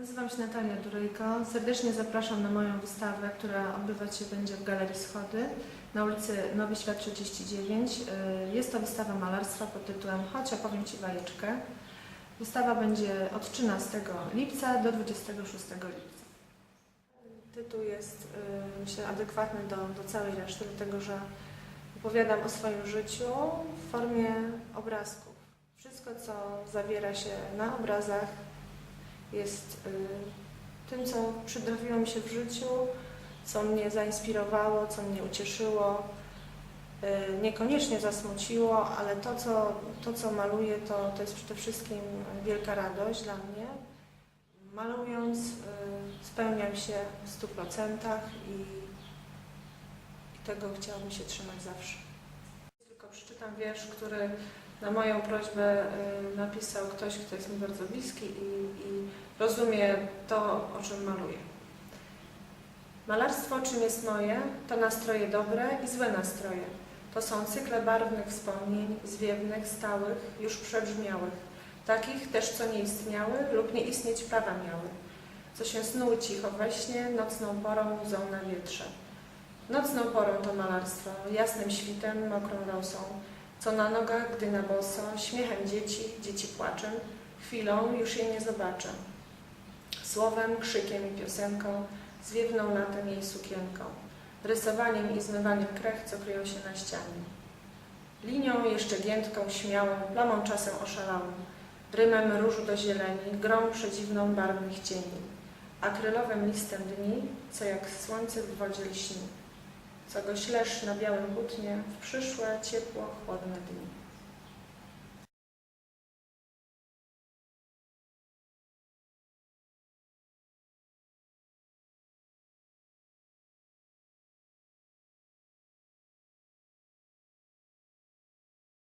Nazywam się Natalia Durejko. Serdecznie zapraszam na moją wystawę, która odbywać się będzie w Galerii Schody na ulicy Nowy Świat 39. Y, Jest to wystawa malarstwa pod tytułem Chodź opowiem Ci bajeczkę. Wystawa będzie od 13 lipca do 26 lipca. Tytuł jest y, myślę adekwatny do, do całej reszty, dlatego że opowiadam o swoim życiu w formie obrazków. Wszystko, co zawiera się na obrazach, jest y, tym, co przytrafiło mi się w życiu, co mnie zainspirowało, co mnie ucieszyło, y, niekoniecznie zasmuciło, ale to, co, to, co maluję, to, to jest przede wszystkim wielka radość dla mnie. Malując, y, spełniam się w 100% i, i tego chciałabym się trzymać zawsze. Tylko przeczytam wiersz, który na moją prośbę napisał ktoś, kto jest mi bardzo bliski i, i rozumie to, o czym maluję. Malarstwo, czym jest moje, to nastroje dobre i złe nastroje. To są cykle barwnych wspomnień, zwiewnych, stałych, już przebrzmiałych. Takich też, co nie istniały lub nie istnieć prawa miały. Co się snuły cicho we śnie, nocną porą łzą na wietrze. Nocną porą to malarstwo, jasnym świtem, mokrą rosą, co na nogach, gdy na boso, śmiechem dzieci, dzieci płaczem, chwilą już jej nie zobaczę. Słowem, krzykiem i piosenką, zwiewną latem jej sukienką, rysowaniem i zmywaniem krech, co kryją się na ścianie. Linią jeszcze giętką, śmiałą, plamą czasem oszalałą, rymem różu do zieleni, grą przedziwną barwnych cieni, akrylowym listem dni, co jak słońce w wodzie lśni, co go ślesz na białym płótnie w przyszłe, ciepło, chłodne dni.